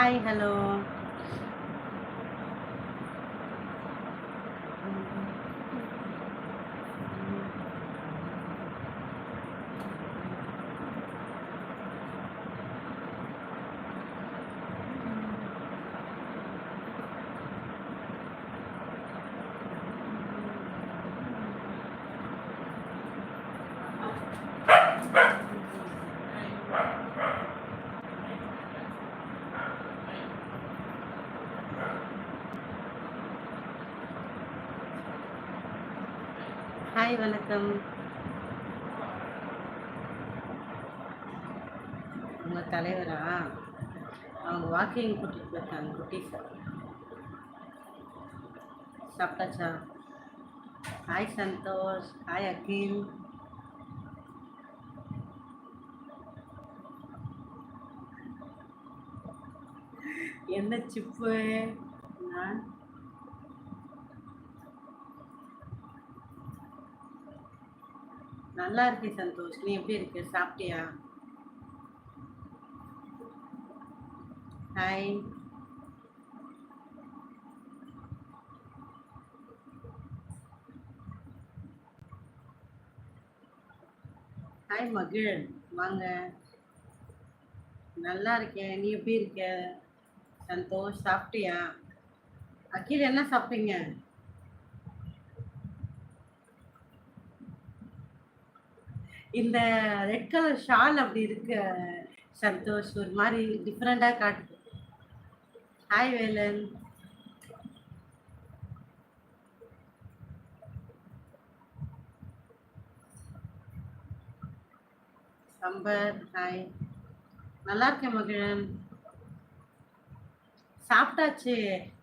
Hi hello hi வணக்கம். உங்கள் தலைவரா? அவங்க வாக்கிங் கூட்டிகிட்டு போயிருக்காங்க குட்டீஸ். சாப்பிட்டாச்சா? ஹாய் சந்தோஷ். ஹாய் அகில். என்ன சிப்பு? நான் நல்லா இருக்கேன் சந்தோஷ். நீ எப்படி இருக்க? சாப்பிட்டியா? ஹாய் ஹாய் மகிழன் வாங்க. நல்லா இருக்கேன் நீ எப்படி இருக்க? சந்தோஷ் சாப்பிட்டியா? அகில் என்ன சாப்பிட்டீங்க? இந்த ரெட் கலர் ஷால் அப்படி இருக்கு சந்தோஷ் ஒரு மாதிரி டிஃப்ரெண்டாக காட்டுது. ஹாய் வேலன். சம்பர் ஹாய் நல்லா இருக்கேன் மகிழன். சாப்பிட்டாச்சு.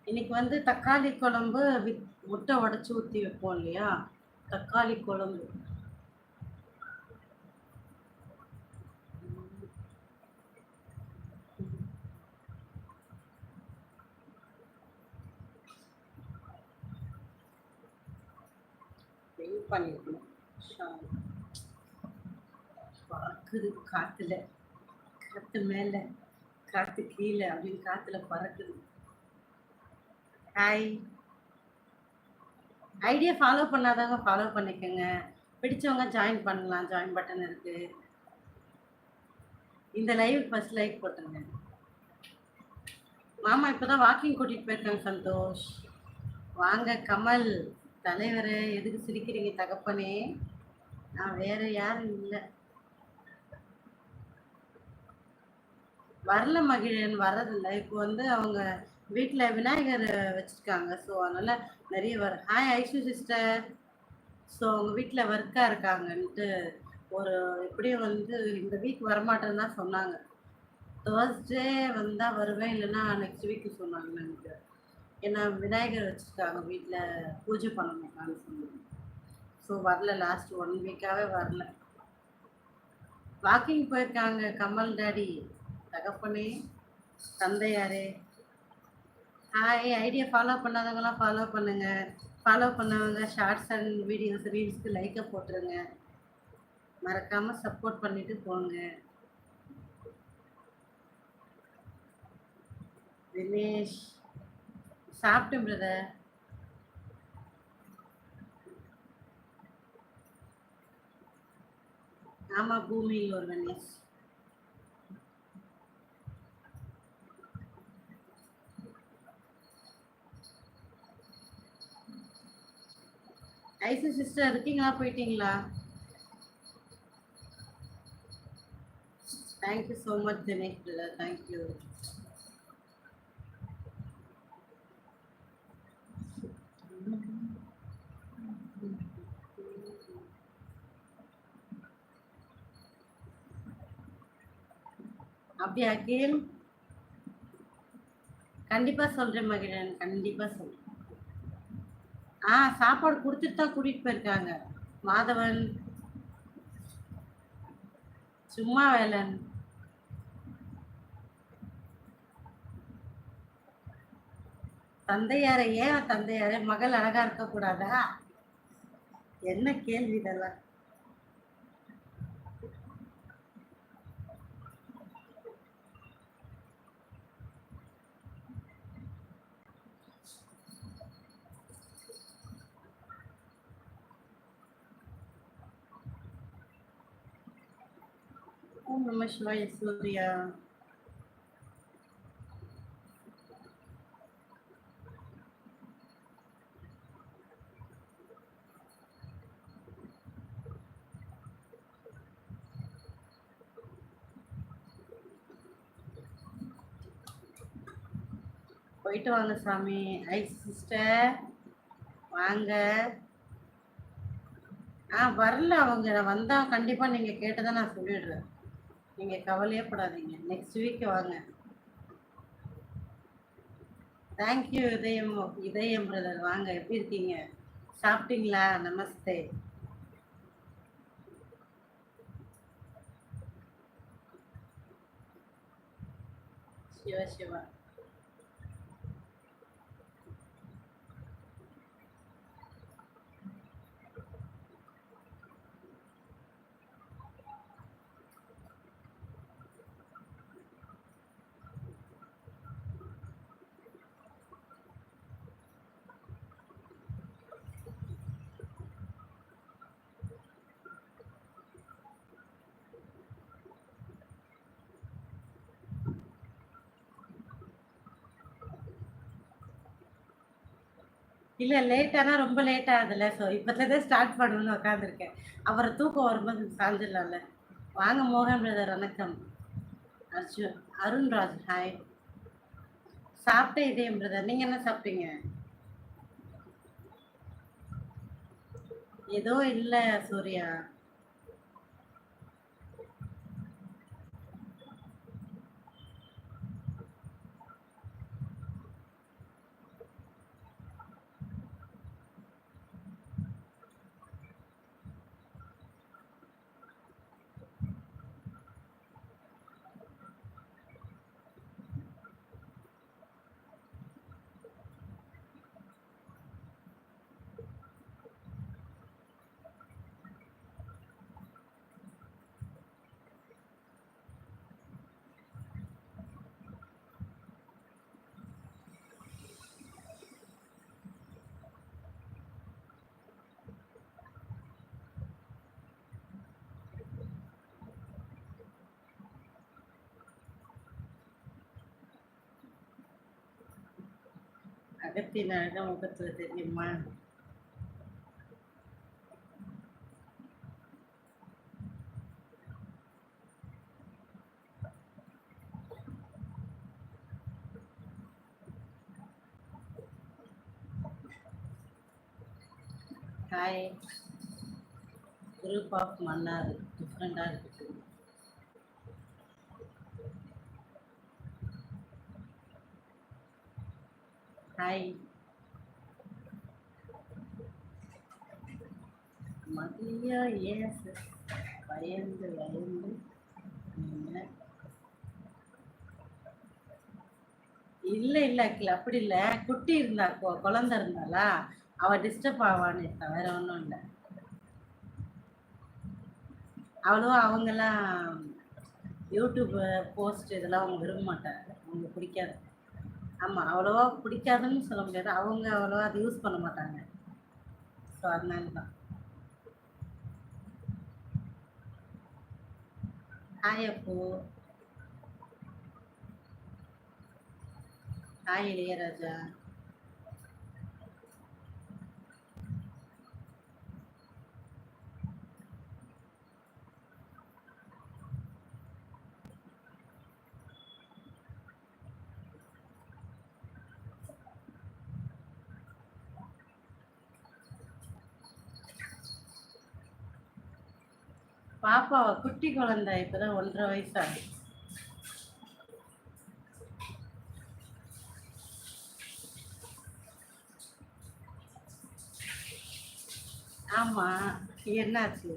இன்னைக்கு வந்து தக்காளி குழம்பு வித் முட்டை உடச்சி ஊற்றி வைப்போம் இல்லையா? தக்காளி குழம்பு. வெயிட் பண்ணிருக்கணும் பறக்குது காத்துல. காத்து மேல காத்து கீழே அப்படின்னு காத்துல பறக்குது. ஹாய் ஐடியா ஃபாலோ பண்ணாதவங்க ஃபாலோ பண்ணிக்கோங்க. பிடிச்சவங்க ஜாயின் பண்ணலாம். ஜாயின் பட்டன் இருக்கு. இந்த லைவ் ஃபர்ஸ்ட் லைக் போட்டுருங்க. மாமா இப்போதான் வாக்கிங் கூட்டிட்டு போயிருக்காங்க சந்தோஷ். வாங்க கமல். தலைவரே எதுக்கு சிரிக்கிறீங்க தகப்பனே? நான் வேற யாரும் இல்லை. வரல மகிழன் வர்றதில்லை. இப்போ வந்து அவங்க வீட்டில் விநாயகர் வச்சுருக்காங்க. ஸோ அதனால நிறைய வர ஹாய் ஐஷு சிஸ்டர் ஸோ அவங்க வீட்டில் ஒர்க்காக இருக்காங்கன்ட்டு ஒரு எப்படியும் வந்து இந்த வீக் வரமாட்டேன்னு தான் சொன்னாங்க. தேர்ஸ்டே வந்தால் வருவேன் இல்லைன்னா நெக்ஸ்ட் வீக்கு சொன்னாங்க எனக்கு ஏன்னா விநாயகர் வச்சுருக்காங்க வீட்டில் பூஜை பண்ணணும்னு சொன்னாங்க. ஸோ வரல லாஸ்ட் ஒன் வீக்காகவே வரல. வாக்கிங் போயிருக்காங்க கமல் டாடி தகப்பனே தந்தையாரே. ஹாய் ஐடியா ஃபாலோ பண்ணாதவங்களாம் ஃபாலோ பண்ணுங்கள் ஃபாலோ பண்ணவங்க ஷார்ட்ஸ் அண்ட் வீடியோஸ் ரீல்ஸ்க்கு லைக்கை போட்டுருங்க. மறக்காமல் சப்போர்ட் பண்ணிட்டு போங்க. தினேஷ். சாப்பிட்டேன் பிரதர் ஆமா பூமியில் ஒரு கணேஷ் ஐசி சிஸ்டர் இருக்கீங்களா? போயிட்டீங்களா? Thank you so much Dinesh brother thank you அப்படியா கேள் கண்டிப்பாக சொல்கிறேன் மகிழன் கண்டிப்பாக சொல்கிறேன் ஆ சாப்பாடு கொடுத்துட்டு தான் கூட்டிகிட்டு போயிருக்காங்க. மாதவன். சும்மா வேலன் தந்தையாரை ஏன் தந்தையாரே? மகள் அழகா இருக்கக்கூடாதா? என்ன கேள்வி இதெல்லாம் நம சிவாய சூர்யா போயிட்டு வாங்க சாமி. Hi sister. வாங்க. ஆ வரல அவங்க. வந்தா கண்டிப்பா நீங்க கேட்டதை நான் சொல்லிடுறேன். நீங்க கவலையே படாதீங்க. நெக்ஸ்ட் வீக் வாங்க. தேங்க்யூ இதயம் இதயம் பிரதர் வாங்க எப்படி இருக்கீங்க? சாப்பிட்டீங்களா? நமஸ்தே சிவா சிவா. இல்ல லேட் ஆனா ரொம்ப லேட் ஆகுதுல்ல. ஸோ இப்போதான் ஸ்டார்ட் பண்ணணும்னு உட்காந்துருக்கேன் அவரை தூக்கம் வரும்போது சாஞ்சிடலாம்ல. வாங்க மோகன் பிரதர் வணக்கம். அர்ஜுன் அருண்ராஜ் ஹாய் சாப்பிட்டேன் இதயம் பிரதர் நீங்க என்ன சாப்பிட்டீங்க? ஏதோ இல்லை சூர்யா. அகத்தின் அழக முகத்துல தெரியுமா ஹாய் குரூப் ஆஃப் மன்னார் டிஃப்ரெண்டாக இருக்குது ஹாய் மதியா ஏஸ் பயந்து பயந்து இல்லை இல்லை அக்கில் அப்படி இல்லை குட்டி இருந்தா கொ- குழந்தை இருந்தாளா அவ டிஸ்டர்ப் ஆவான்னு இருக்கா வேற ஒன்றும் இல்லை அவ்வளோ அவங்கெல்லாம் யூடியூப் போஸ்ட் இதெல்லாம் அவங்க விரும்ப மாட்டாங்க அவங்க பிடிக்காது ஆமா அவ்வளோவா பிடிக்காதுன்னு சொல்ல முடியாது. அவங்க அவ்வளோவா அதை யூஸ் பண்ண மாட்டாங்க. ஸோ அதனால தான் ஹாய் அப்போ ஹாய் இளையராஜா. பாப்பா குட்டி குழந்தை இப்பதான் ஒன்றரை வயசாகுது ஆமா என்னாச்சு?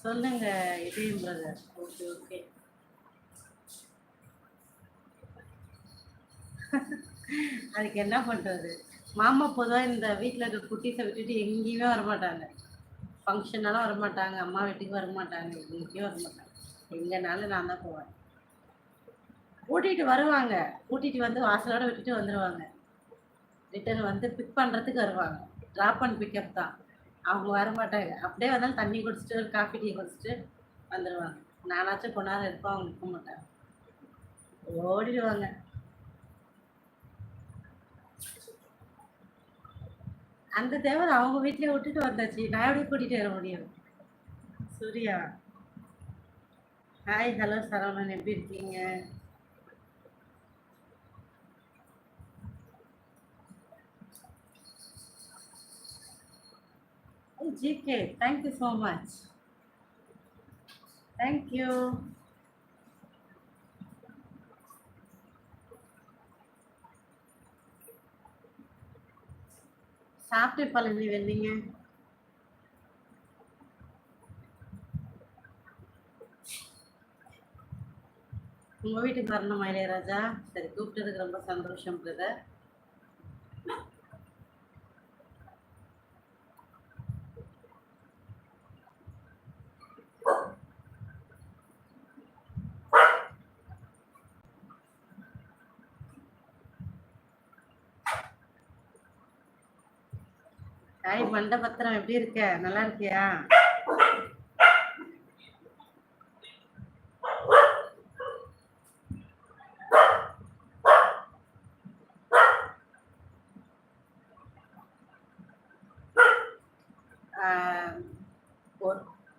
சொல்லுங்க இதயம் பிரதர் ஓகே ஓகே அதுக்கு என்ன பண்றது? மாமா பொதுவாக இந்த வீட்டில் இருக்க குட்டீஸை விட்டுட்டு எங்கேயுமே வரமாட்டாங்க. ஃபங்க்ஷனாலும் வரமாட்டாங்க. அம்மா வீட்டுக்கு வரமாட்டாங்க. எங்கேயும் வரமாட்டாங்க. எங்கேனாலும் நான் தான் போவேன். கூட்டிகிட்டு வருவாங்க. கூட்டிகிட்டு வந்து வாசலோட விட்டுட்டு வந்துடுவாங்க ரிட்டர்ன் வந்து பிக் பண்ணுறதுக்கு வருவாங்க. ட்ராப் அண்ட் பிக்கப் தான். அவங்க வரமாட்டாங்க. அப்படியே வந்தாலும் தண்ணி குடிச்சிட்டு ஒரு காஃபி டீ குடிச்சிட்டு வந்துடுவாங்க நானாச்சும் கொஞ்ச இருப்போம் இருப்பேன். அவங்க இருக்க மாட்டாங்க ஓடிடுவாங்க. அந்த தேவர் அவங்க வீட்லயே விட்டுட்டு வந்தாச்சு. நான் எப்படி கூட்டிட்டு வர முடியும்? சூர்யா. Hi hello Saravanan. எப்படி இருக்கீங்க? GK thank you so much thank you சாப்பிட்டு பழனி வந்தீங்க? உங்க வீட்டுக்கு வரணுமா இளையராஜா? சரி கூப்பிட்டதுக்கு ரொம்ப சந்தோஷம் பிரதர் ஹாய் மண்டபத்திரம் எப்படி இருக்க? நல்லா இருக்கியா?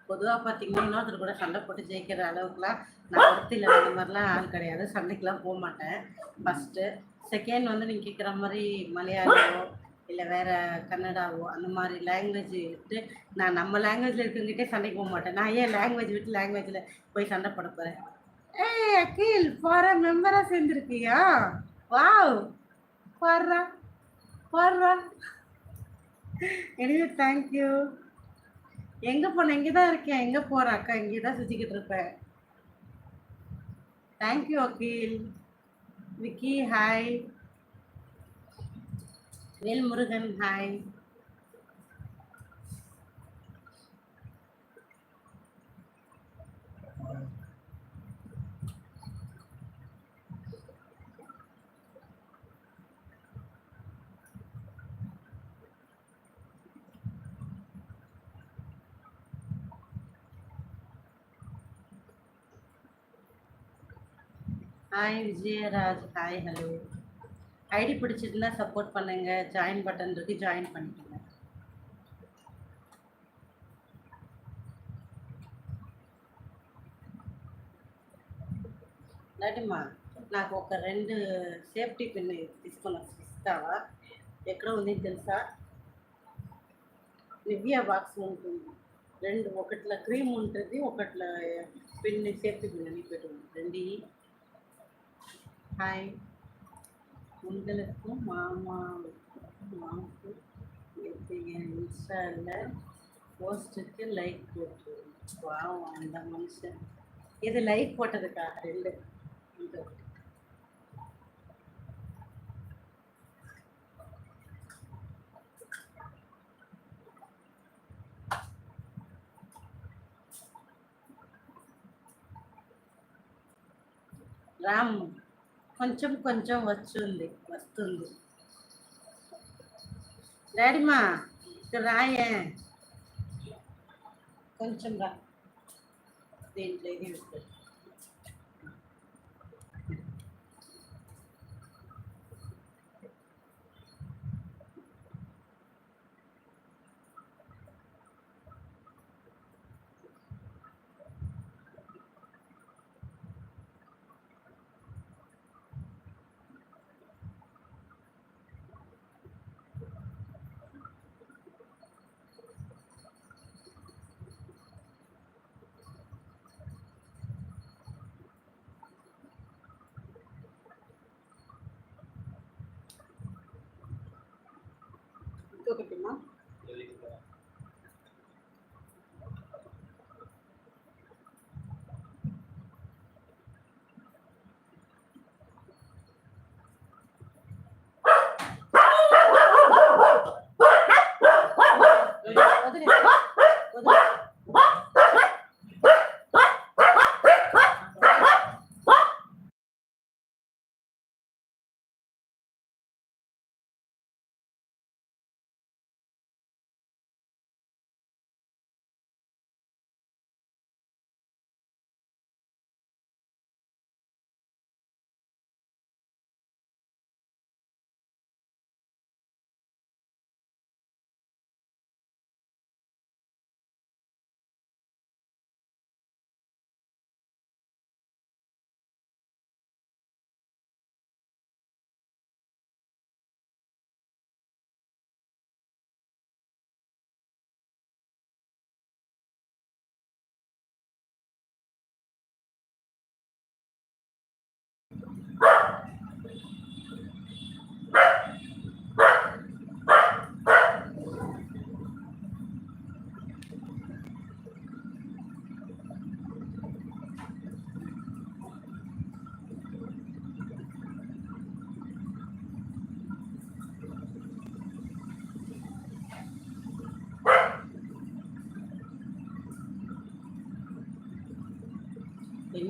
பொதுவாக பார்த்தீங்கன்னா இன்னொருத்தர் கூட சண்டை போட்டு ஜெயிக்கிற அளவுக்குலாம் நான் ஒருத்தில அந்த மாதிரிலாம் ஆள் கிடையாது. சண்டைக்கெலாம் போக மாட்டேன் ஃபஸ்ட்டு செகண்ட் வந்து நீங்கள் கேட்குற மாதிரி மலையாளியோ இல்லை வேறு கன்னடாவோ அந்த மாதிரி லாங்குவேஜ் விட்டு நான் நம்ம லாங்குவேஜில் இருக்கிறவங்ககிட்டே சண்டைக்கு போக மாட்டேன். நான் ஏன் லாங்குவேஜ் விட்டு லாங்குவேஜில் போய் சண்டை போட போகிறேன் ஏய் அகில் போகிற மெம்பராக சேர்ந்துருக்கியா? வாவ் போடுறா போடுறா. எனவே தேங்க்யூ எங்கே போன? இங்கே தான் இருக்கேன். எங்கே போகிறேன் அக்கா? இங்கே தான் சுற்றிக்கிட்டு இருப்பேன் thank you Akhil. Vicky hi Velmurugan hi hi Vijayaraj hi hello ID பிடிச்சிருந்தா சப்போர்ட் பண்ணுங்க ஜாயின் பட்டன் இருக்கு ஜாயின் பண்ணிக்கோங்க ఇలాంటిమా నాకు ఒక రెండు సేఫ్టీ పిన్ తీసుకొని ఇస్తావా ఎక్కడ ఉంది తెలుసా నివ్యా బాక్స్ ఉంటుంది రెండు ఒకట్ల క్రీమ్ ఉంటుంది ఒకట్ల పిన్ సేఫ్టీ పిన్ అని పెట్టు రెండు హాయ్ எங்களுக்கும் மாமாவுக்கும் மாவுக்கு என் இன்ஸ்டாவில் போஸ்ட்டுக்கு லைக் போட்டு. வாவ் அந்த மனுஷன். இது லைக் போட்டதுக்காக இல்லை ராம். కొంచెం కొంచెం వచ్చింది వస్తుంది. డాడీమా ఇక్కడ రాయే. కొంచెం రా. దీంట్లో ఇది ఒకటి మా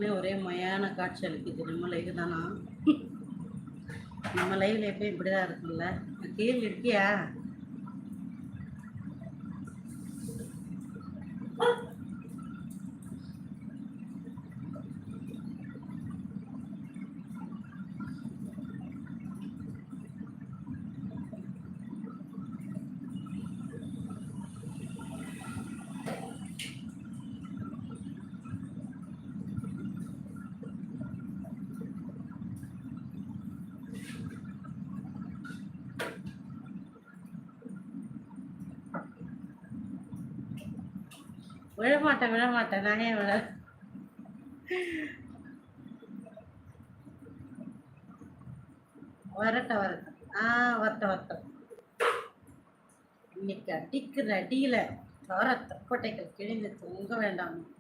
எப்பயுமே ஒரே மயான காட்சி அளிக்குது நம்ம லைவ் தானா? நம்ம லைவ்ல எப்பயும் இப்படிதான் இருக்குல்ல கீழே இருக்கியா? விழமாட்டேன் விழமாட்டேன் நானே நான் ஏன் விழ. வரட்டும் வரட்டும். ஆ வரட்டும் வரட்டும். இன்னைக்கு அடிக்கிற அடியில் தோர தப்பட்டைகள் கிழிந்து தொங்க வேண்டாம்.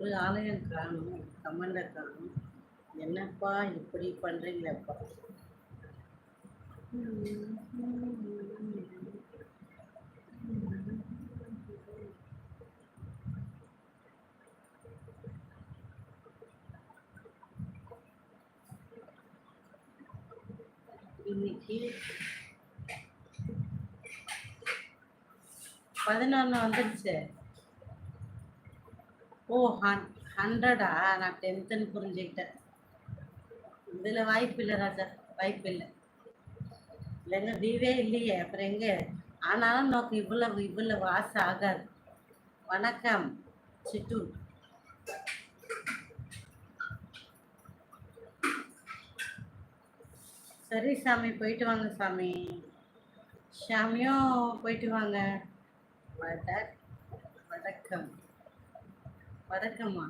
ஒரு ஆலயம் காணும் கமண்ட காணும் என்னப்பா இப்படி பண்றீங்களப்பா? இன்னைக்கு பதினொன்று வந்துடுச்சு ஓ ஹன் ஹண்ட்ரடா நான் டென்த்துன்னு புரிஞ்சுக்கிட்டேன். இதில் வாய்ப்பு இல்லை ராஜா வாய்ப்பு இல்லை. இல்லைங்க வீவே இல்லையே. அப்புறம் எங்க? ஆனாலும் நோக்கு இவ்வளவு இவ்வளவு ஆசை ஆகாது. வணக்கம் சிட்டு. சரி சாமி போயிட்டு வாங்க சாமி. சாமியும் போயிட்டு வாங்க. வணக்கம் வணக்கம் வணக்கம்மா.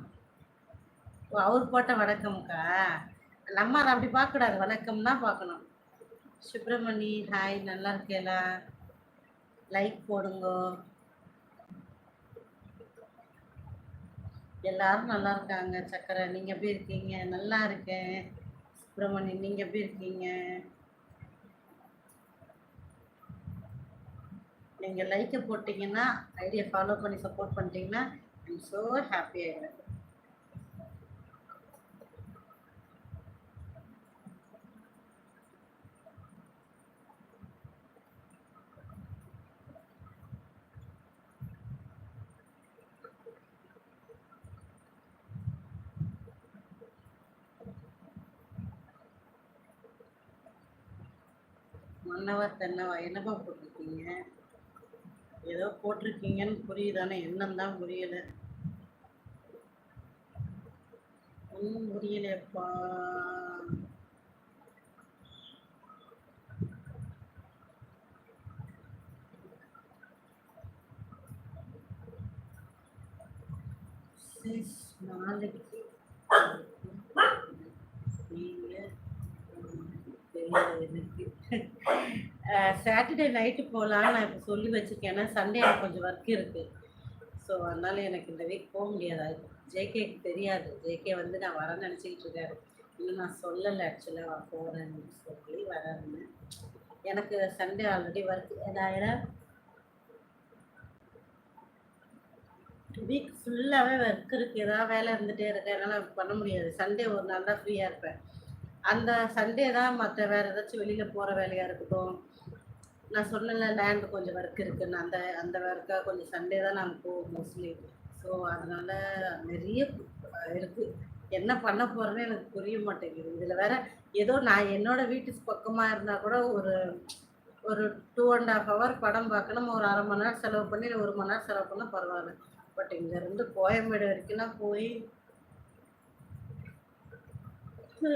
ஓ அவர் போட்ட வணக்கம்க்கா? நம்ம அதை அப்படி பார்க்கக்கூடாது. வணக்கம் தான் பார்க்கணும். சுப்பிரமணி ஹாய் நல்லா இருக்கேலா லைக் போடுங்க. எல்லாரும் நல்லா இருக்காங்க. சக்கரை நீங்கள் எப்படி இருக்கீங்க? நல்லா இருக்கேன். சுப்பிரமணி நீங்கள் எப்படி இருக்கீங்க? நீங்கள் லைக்கை போட்டிங்கன்னா ஐடியா ஃபாலோ பண்ணி சப்போர்ட் பண்ணிட்டீங்கன்னா I'm so happy one hour தென்னவா என்னப்பா போட்டிருக்கீங்க? ஏதோ போட்டிருக்கீங்கன்னு புரியுதானே? என்னன்னு தான் புரியல. ஒன்றும் சிஸ் நாளைக்கு. நீங்க தெரியல எனக்கு சாட்டர்டே நைட்டு போகலான்னு நான் இப்போ சொல்லி வச்சுருக்கேன். ஏன்னா சண்டே எனக்கு கொஞ்சம் ஒர்க் இருக்குது ஸோ அதனால் எனக்கு இந்த வீக் போக முடியாது. ஜேகேக்கு தெரியாது. ஜேகே வந்து நான் வர நினச்சிக்கிட்டு இருக்காரு. இன்னும் நான் சொல்லலை ஆக்சுவலாக போகிறேன்னு சொல்லி வரேன்னு எனக்கு சண்டே ஆல்ரெடி ஒர்க் ஏதாயிரம் வீக் ஃபுல்லாகவே ஒர்க் இருக்குது ஏதாவது வேலை இருந்துகிட்டே இருக்கு. என்னால் பண்ண முடியாது. சண்டே ஒரு நாள் தான் ஃப்ரீயாக இருப்பேன். அந்த சண்டே தான் மற்ற வேறு ஏதாச்சும் வெளியில் போகிற வேலையாக இருக்கட்டும். நான் சொன்னல லேண்டு கொஞ்சம் ஒர்க் இருக்குன்னு. அந்த அந்த ஒர்க்காக கொஞ்சம் சண்டே தான் நாங்கள் போவோம் மோஸ்ட்லி ஸோ அதனால் நிறைய இருக்குது என்ன பண்ண போகிறேன்னு எனக்கு புரிய மாட்டேங்குது. இதில் வேற ஏதோ நான் என்னோட வீட்டு பக்கமாக இருந்தால் கூட ஒரு ஒரு டூ அண்ட் ஹாஃப் ஹவர் படம் பார்க்கணும் ஒரு அரை மணி நேரம் செலவு பண்ணி ஒரு மணி நேரம் செலவு பண்ணால் பரவாயில்ல. பட் இங்கேருந்து கோயம்பேடு வரைக்கும்லாம் போய்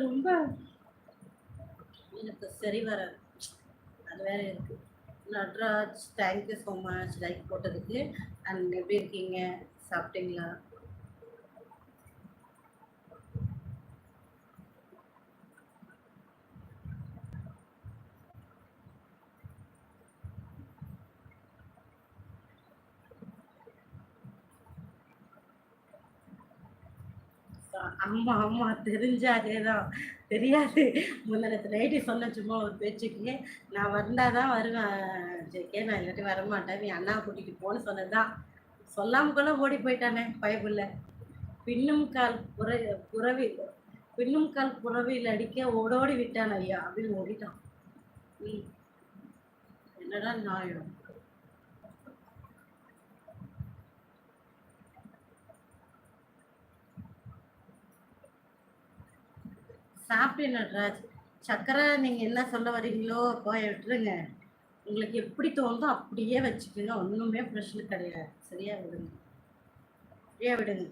ரொம்ப எனக்கு சரி வராது. அது வேற இருக்கு. Natraj thank you so much like போட்டதுக்கு. அண்ட் எப்படி இருக்கீங்க? சாப்பிட்டீங்களா? அம்மா அம்மா தெரிஞ்ச அதேதான் தெரியாது முந்தினத்து நைட்டு சொன்ன சும்மா ஒரு பேச்சுக்கு. நான் வந்தாதான் வருவேன். ஜெகே நான் இல்லாட்டி வரமாட்டேன். நீ அண்ணா கூட்டிகிட்டு போன்னு சொன்னதுதான். சொல்லாம கூட ஓடி போயிட்டானே பயப்புள்ள பின்னும் கால் புற புறவி பின்னும் கால் புறவியில் அடிக்க ஓடோடி விட்டான் ஐயா. அப்படின்னு ஓடிட்டான். ம். என்னடா நியாயம்? சாப்பிட்டேன் நட்ராஜ். சக்கரை நீங்கள் என்ன சொல்ல வரீங்களோ போய் விட்டுருங்க. உங்களுக்கு எப்படி தோணுதோ அப்படியே வச்சுக்கோங்க. ஒன்றுமே பிரச்சனை கிடையாது. சரியா விடுங்க. சரியா விடுங்க.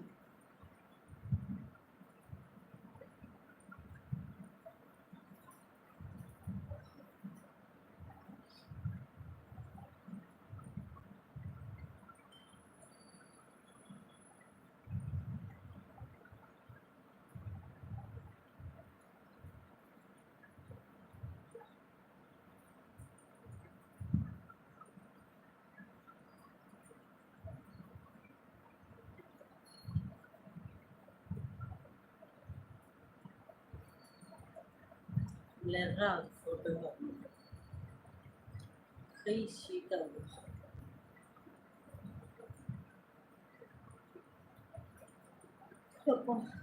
للراوي فوتوغراف خي شيكاغو Bon.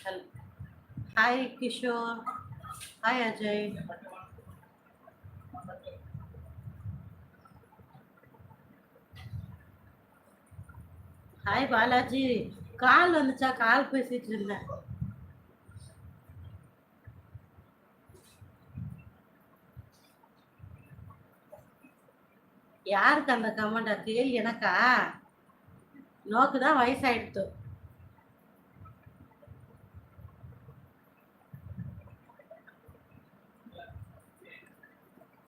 Hi Kishore hi Ajay hi Balaji call வந்துச்சா? கால் பேசிட்டு இருந்தேன். யாருக்கு அந்த கமெண்டா கேள்வி எனக்கா? நோக்கு தான் வயசாயிடுத்து.